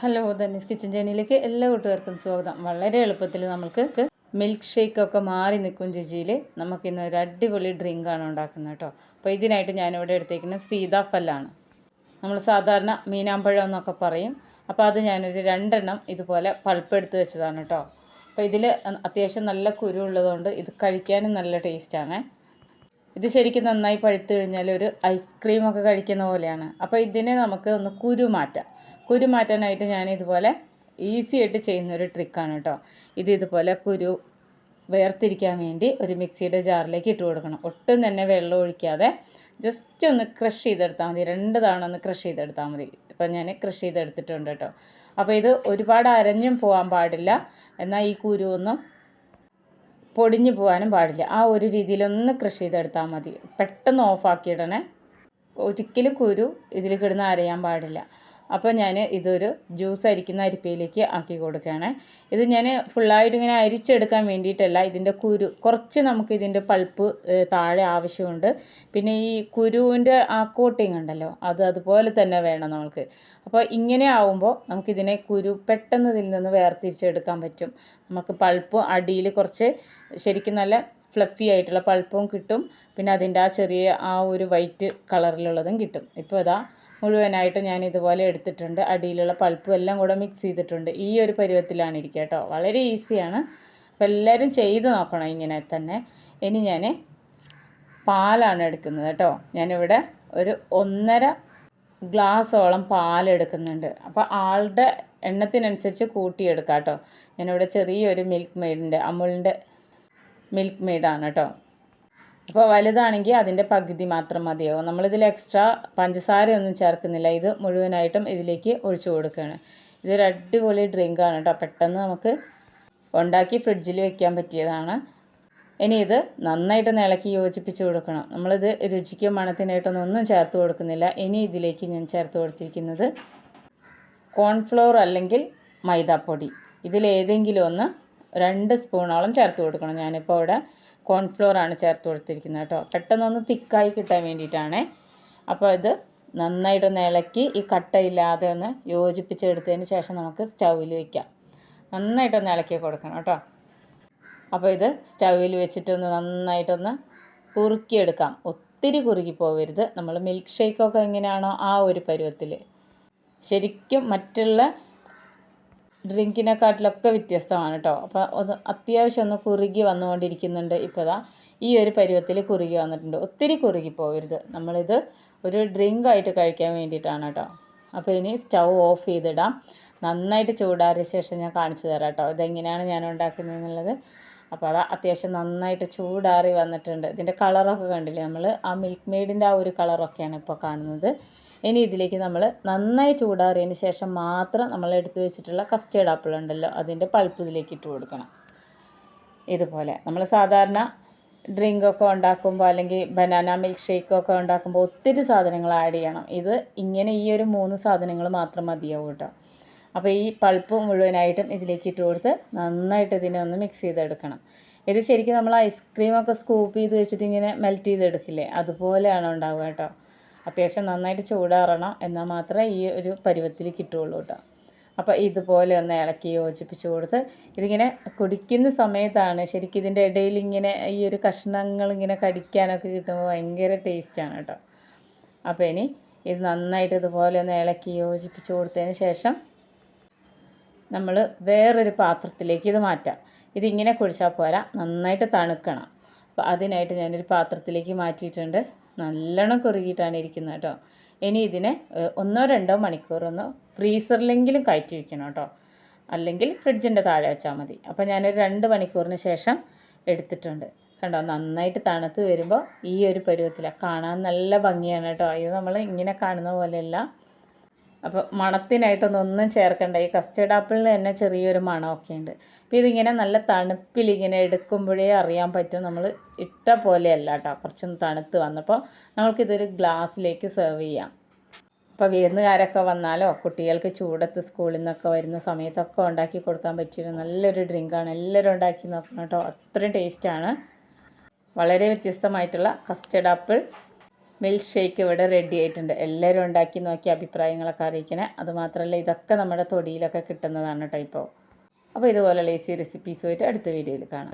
Hello Dhani's kitchen ജേണിയിലേക്ക് എല്ലാ കൂട്ടുകാർക്കും സ്വാഗതം. വളരെ എളുപ്പത്തിൽ നമുക്ക് മിൽക്ക് ഷേക്ക് ഒക്കെ മാറി നിൽക്കും രുചിയിൽ നമുക്കിന്ന് ഒരു അടിപൊളി ഡ്രിങ്കാണ് ഉണ്ടാക്കുന്നത് കേട്ടോ അപ്പോൾ ഇതിനായിട്ട് ഞാനിവിടെ എടുത്തേക്കുന്നത് സീതാഫലാണ് നമ്മൾ സാധാരണ മീനാമ്പഴം എന്നൊക്കെ പറയും. അപ്പോൾ അത് ഞാനൊരു രണ്ടെണ്ണം ഇതുപോലെ പൾപ്പ് എടുത്ത് വെച്ചതാണ് കേട്ടോ അപ്പോൾ ഇതിൽ അത്യാവശ്യം നല്ല കുരു ഉള്ളതുകൊണ്ട് ഇത് കഴിക്കാനും നല്ല ടേസ്റ്റാണ് ഇത് ശരിക്കും നന്നായി പഴുത്തു കഴിഞ്ഞാൽ ഒരു ഐസ്ക്രീം ഒക്കെ കഴിക്കുന്ന പോലെയാണ്. അപ്പോൾ ഇതിനെ നമുക്ക് ഒന്ന് കുരു മാറ്റാം. കുരു മാറ്റാനായിട്ട് ഞാൻ ഇതുപോലെ ഈസി ആയിട്ട് ചെയ്യുന്ന ഒരു ട്രിക്കാണ് കേട്ടോ ഇത് ഇതുപോലെ കുരു വേർതിരിക്കാൻ വേണ്ടി ഒരു മിക്സിയുടെ ജാറിലേക്ക് ഇട്ട് കൊടുക്കണം. ഒട്ടും തന്നെ വെള്ളം ഒഴിക്കാതെ ജസ്റ്റ് ഒന്ന് ക്രഷ് ചെയ്തെടുത്താൽ മതി. രണ്ട് തവണ ഒന്ന് ക്രഷ് ചെയ്തെടുത്താൽ മതി. ഇപ്പം ഞാൻ ക്രഷ് ചെയ്തെടുത്തിട്ടുണ്ട് കേട്ടോ അപ്പോൾ ഇത് ഒരുപാട് അരഞ്ഞും പോകാൻ പാടില്ല. എന്നാൽ ഈ കുരു ഒന്നും പൊടിഞ്ഞു പോകാനും പാടില്ല. ആ ഒരു രീതിയിലൊന്ന് ക്രഷ് ചെയ്തെടുത്താൽ മതി. പെട്ടെന്ന് ഓഫാക്കിയിടണേ ഒരിക്കലും കുരു ഇതിൽ കിടന്ന് അരയാൻ പാടില്ല. അപ്പോൾ ഞാൻ ഇതൊരു ജ്യൂസ് അരിക്കുന്ന അരിപ്പയിലേക്ക് ആക്കി കൊടുക്കുകയാണ്. ഇത് ഞാൻ ഫുള്ളായിട്ട് ഇങ്ങനെ അരിച്ചെടുക്കാൻ വേണ്ടിയിട്ടല്ല ഇതിന്റെ കുരു കുറച്ച് നമുക്ക് ഇതിന്റെ പൾപ്പ് താഴെ ആവശ്യമുണ്ട്. പിന്നെ ഈ കുരുവിന്റെ ആ കോട്ടിങ് ഉണ്ടല്ലോ അത് അതുപോലെ തന്നെ വേണം നമുക്ക്. അപ്പോൾ ഇങ്ങനെ ആവുമ്പോൾ നമുക്കിതിനെ കുരു പെട്ടെന്ന് ഇതിൽ നിന്ന് വേർതിരിച്ചെടുക്കാൻ പറ്റും. നമുക്ക് പൾപ്പ് അടിയിൽ കുറച്ച് ശരിക്കും നല്ല ഫ്ലഫി ആയിട്ടുള്ള പൾപ്പും കിട്ടും. പിന്നെ അതിന്റെ ആ ചെറിയ ആ ഒരു വൈറ്റ് കളറിലുള്ളതും കിട്ടും. ഇപ്പോൾ ഇതാ മുഴുവനായിട്ട് ഞാൻ ഇതുപോലെ എടുത്തിട്ടുണ്ട്. അടിയിലുള്ള പൾപ്പും എല്ലാം കൂടെ മിക്സ് ചെയ്തിട്ടുണ്ട്. ഈ ഒരു പരുവത്തിലാണ് ഇരിക്കുക കേട്ടോ. വളരെ ഈസിയാണ് അപ്പോൾ എല്ലാവരും ചെയ്ത് നോക്കണം ഇങ്ങനെ തന്നെ. ഇനി ഞാൻ പാലാണ് എടുക്കുന്നത് കേട്ടോ. ഞാനിവിടെ ഒരു ഒന്നര ഗ്ലാസ്സോളം പാൽ എടുക്കുന്നുണ്ട്. അപ്പോൾ ആളുടെ എണ്ണത്തിനനുസരിച്ച് കൂട്ടിയെടുക്കാം കേട്ടോ. ഞാനിവിടെ ചെറിയൊരു മിൽക്ക് മെയ്ഡിന്റെ അമുലിന്റെ മിൽക്ക് ആണ് കേട്ടോ അപ്പോൾ വലുതാണെങ്കിൽ അതിന്റെ പകുതി മാത്രം മതിയാവും. നമ്മളിതിൽ എക്സ്ട്രാ പഞ്ചസാരയൊന്നും ചേർക്കുന്നില്ല. ഇത് മുഴുവനായിട്ടും ഇതിലേക്ക് ഒഴിച്ചു കൊടുക്കുകയാണ്. ഇതൊരു അടിപൊളി ആണ് കേട്ടോ പെട്ടെന്ന് നമുക്ക് ഉണ്ടാക്കി ഫ്രിഡ്ജിൽ വെക്കാൻ പറ്റിയതാണ്. ഇനി ഇത് നന്നായിട്ട് ഇളക്കി യോജിപ്പിച്ച് കൊടുക്കണം. നമ്മളിത് രുചിക്കും മണത്തിനായിട്ടൊന്നും ഒന്നും ചേർത്ത് കൊടുക്കുന്നില്ല. ഇനി ഇതിലേക്ക് ഞാൻ ചേർത്ത് കൊടുത്തിരിക്കുന്നത് കോൺഫ്ലോർ അല്ലെങ്കിൽ മൈദാപ്പൊടി. ഇതിലേതെങ്കിലും ഒന്ന് രണ്ട് സ്പൂണോളം ചേർത്ത് കൊടുക്കണം. ഞാനിപ്പോൾ ഇവിടെ കോൺഫ്ലോർ ആണ് ചേർത്ത് കൊടുത്തിരിക്കുന്നത് കേട്ടോ. പെട്ടെന്നൊന്ന് തിക്കായി കിട്ടാൻ വേണ്ടിയിട്ടാണേ. അപ്പോൾ ഇത് നന്നായിട്ടൊന്ന് ഇളക്കി ഈ കട്ടയില്ലാതെ ഒന്ന് യോജിപ്പിച്ചെടുത്തതിന് ശേഷം നമുക്ക് സ്റ്റൗവിൽ വയ്ക്കാം നന്നായിട്ടൊന്ന് ഇളക്കി കൊടുക്കണം കേട്ടോ. അപ്പോൾ ഇത് സ്റ്റൗവിൽ വെച്ചിട്ടൊന്ന് നന്നായിട്ടൊന്ന് കുറുക്കിയെടുക്കാം. ഒത്തിരി കുറുകി പോവരുത്. നമ്മൾ മിൽക്ക് ഷേക്കൊക്കെ എങ്ങനെയാണോ ആ ഒരു പരുവത്തിൽ ശരിക്കും മറ്റുള്ള ഡ്രിങ്കിനെക്കാട്ടിലൊക്കെ വ്യത്യസ്തമാണ് കേട്ടോ അപ്പോൾ ഒന്ന് അത്യാവശ്യം ഒന്ന് കുറുകി വന്നുകൊണ്ടിരിക്കുന്നുണ്ട് ഇപ്പോൾ ദാ ഈ ഒരു പരുവത്തിൽ കുറുകി വന്നിട്ടുണ്ട്. ഒത്തിരി കുറുകി പോകരുത്. നമ്മളിത് ഒരു ഡ്രിങ്ക് ആയിട്ട് കഴിക്കാൻ വേണ്ടിയിട്ടാണ് കേട്ടോ അപ്പോൾ ഇനി സ്റ്റൗ ഓഫ് ചെയ്തിടാം. നന്നായിട്ട് ചൂടാറിയ ശേഷം ഞാൻ കാണിച്ചു തരാം കേട്ടോ ഇതെങ്ങനെയാണ് ഞാൻ ഉണ്ടാക്കുന്നത് എന്നുള്ളത് അപ്പോൾ അത് അത്യാവശ്യം നന്നായിട്ട് ചൂടാറി വന്നിട്ടുണ്ട്. ഇതിന്റെ കളറൊക്കെ കണ്ടില്ലേ നമ്മൾ ആ മിൽക്ക് മെയ്ഡിന്റെ ആ ഒരു കളറൊക്കെയാണ് ഇപ്പോൾ കാണുന്നത്. ഇനി ഇതിലേക്ക് നമ്മൾ നന്നായി ചൂടാറിയതിന് ശേഷം മാത്രം നമ്മൾ എടുത്തു വെച്ചിട്ടുള്ള കസ്റ്റേർഡ് ആപ്പിൾ ഉണ്ടല്ലോ അതിന്റെ പൾപ്പ് ഇതിലേക്ക് ഇട്ട് കൊടുക്കണം. ഇതുപോലെ. നമ്മൾ സാധാരണ ഡ്രിങ്ക് ഒക്കെ ഉണ്ടാക്കുമ്പോൾ അല്ലെങ്കിൽ ബനാന മിൽക്ക് ഷേക്ക് ഒക്കെ ഉണ്ടാക്കുമ്പോൾ ഒത്തിരി സാധനങ്ങൾ ആഡ് ചെയ്യണം. ഇത് ഇങ്ങനെ ഈ ഒരു മൂന്ന് സാധനങ്ങൾ മാത്രം മതിയാവും കേട്ടോ. അപ്പോൾ ഈ പൾപ്പ് മുഴുവനായിട്ടും ഇതിലേക്ക് ഇട്ട് കൊടുത്ത് നന്നായിട്ട് ഇതിനെ ഒന്ന് മിക്സ് ചെയ്തെടുക്കണം. ഇത് ശരിക്കും നമ്മൾ ഐസ്ക്രീമൊക്കെ സ്കൂപ്പ് ചെയ്ത് വെച്ചിട്ട് ഇങ്ങനെ മെൽറ്റ് ചെയ്തെടുക്കില്ലേ? അതുപോലെയാണ് ഉണ്ടാവുക കേട്ടോ. അത്യാവശ്യം നന്നായിട്ട് ചൂടാറണം. എന്നാൽ മാത്രമേ ഈ ഒരു പരുവത്തിൽ കിട്ടുകയുള്ളൂ കേട്ടോ. അപ്പോൾ ഇതുപോലെ ഒന്ന് ഇളക്കി യോജിപ്പിച്ച് കൊടുത്ത് ഇതിങ്ങനെ കുടിക്കുന്ന സമയത്താണ് ശരിക്കും ഇതിന്റെ ഇടയിൽ ഇങ്ങനെ ഈ ഒരു കഷ്ണങ്ങൾ ഇങ്ങനെ കടിക്കാനൊക്കെ കിട്ടുമ്പോൾ ഭയങ്കര ടേസ്റ്റാണ് കേട്ടോ. അപ്പോൾ ഇനി ഇത് നന്നായിട്ട് ഇതുപോലെ ഒന്ന് ഇളക്കി യോജിപ്പിച്ച് കൊടുത്തതിന് ശേഷം നമ്മൾ വേറൊരു പാത്രത്തിലേക്ക് ഇത് മാറ്റാം. ഇതിങ്ങനെ കുഴിച്ചാൽ പോരാ. നന്നായിട്ട് തണുക്കണം. അപ്പോൾ അതിനായിട്ട് ഞാനൊരു പാത്രത്തിലേക്ക് മാറ്റിയിട്ടുണ്ട്. നല്ലോണം കുറുകിയിട്ടാണ് ഇരിക്കുന്നത് കേട്ടോ. ഇനി ഇതിനെ ഒന്നോ രണ്ടോ മണിക്കൂർ ഒന്ന് ഫ്രീസറിലെങ്കിലും കയറ്റി വെക്കണം കേട്ടോ. അല്ലെങ്കിൽ ഫ്രിഡ്ജിന്റെ താഴെ വെച്ചാൽ മതി. അപ്പോൾ ഞാനൊരു രണ്ട് മണിക്കൂറിന് ശേഷം എടുത്തിട്ടുണ്ട്. കണ്ടോ? നന്നായിട്ട് തണുത്ത് വരുമ്പോൾ ഈ ഒരു പരുവത്തിലാണ് കാണാൻ നല്ല ഭംഗിയാണ് കേട്ടോ. ഇത് നമ്മൾ ഇങ്ങനെ കാണുന്ന പോലെയല്ല. അപ്പോൾ മണത്തിനായിട്ടൊന്നും ഒന്നും ചേർക്കണ്ട. ഈ കസ്റ്റേർഡ് ആപ്പിളിന് തന്നെ ചെറിയൊരു മണമൊക്കെ ഉണ്ട് അപ്പോൾ ഇതിങ്ങനെ നല്ല തണുപ്പിൽ ഇങ്ങനെ എടുക്കുമ്പോഴേ അറിയാൻ പറ്റും. നമ്മൾ ഇട്ട പോലെയല്ല കേട്ടോ കുറച്ചൊന്ന് തണുത്ത് വന്നപ്പോൾ നമുക്കിതൊരു ഗ്ലാസ്സിലേക്ക് സെർവ് ചെയ്യാം. അപ്പോൾ വിരുന്നുകാരൊക്കെ വന്നാലോ കുട്ടികൾക്ക് ചൂടത്ത് സ്കൂളിൽ നിന്നൊക്കെ വരുന്ന സമയത്തൊക്കെ ഉണ്ടാക്കി കൊടുക്കാൻ പറ്റിയൊരു നല്ലൊരു ഡ്രിങ്കാണ് എല്ലാവരും ഉണ്ടാക്കി നോക്കണം കേട്ടോ അത്രയും ടേസ്റ്റാണ് വളരെ വ്യത്യസ്തമായിട്ടുള്ള കസ്റ്റേർഡ് ആപ്പിൾ മിൽക്ക് ഷേക്ക് ഇവിടെ റെഡി ആയിട്ടുണ്ട്. എല്ലാവരും ഉണ്ടാക്കി നോക്കി അഭിപ്രായങ്ങളൊക്കെ അറിയിക്കണേ. അതുമാത്രമല്ല ഇതൊക്കെ നമ്മുടെ തൊടിയിലൊക്കെ കിട്ടുന്നതാണ് കേട്ടോ ഇപ്പോൾ അപ്പോൾ ഇതുപോലെയുള്ള ഈസി റെസിപ്പീസുമായിട്ട് അടുത്ത വീഡിയോയിൽ കാണാം.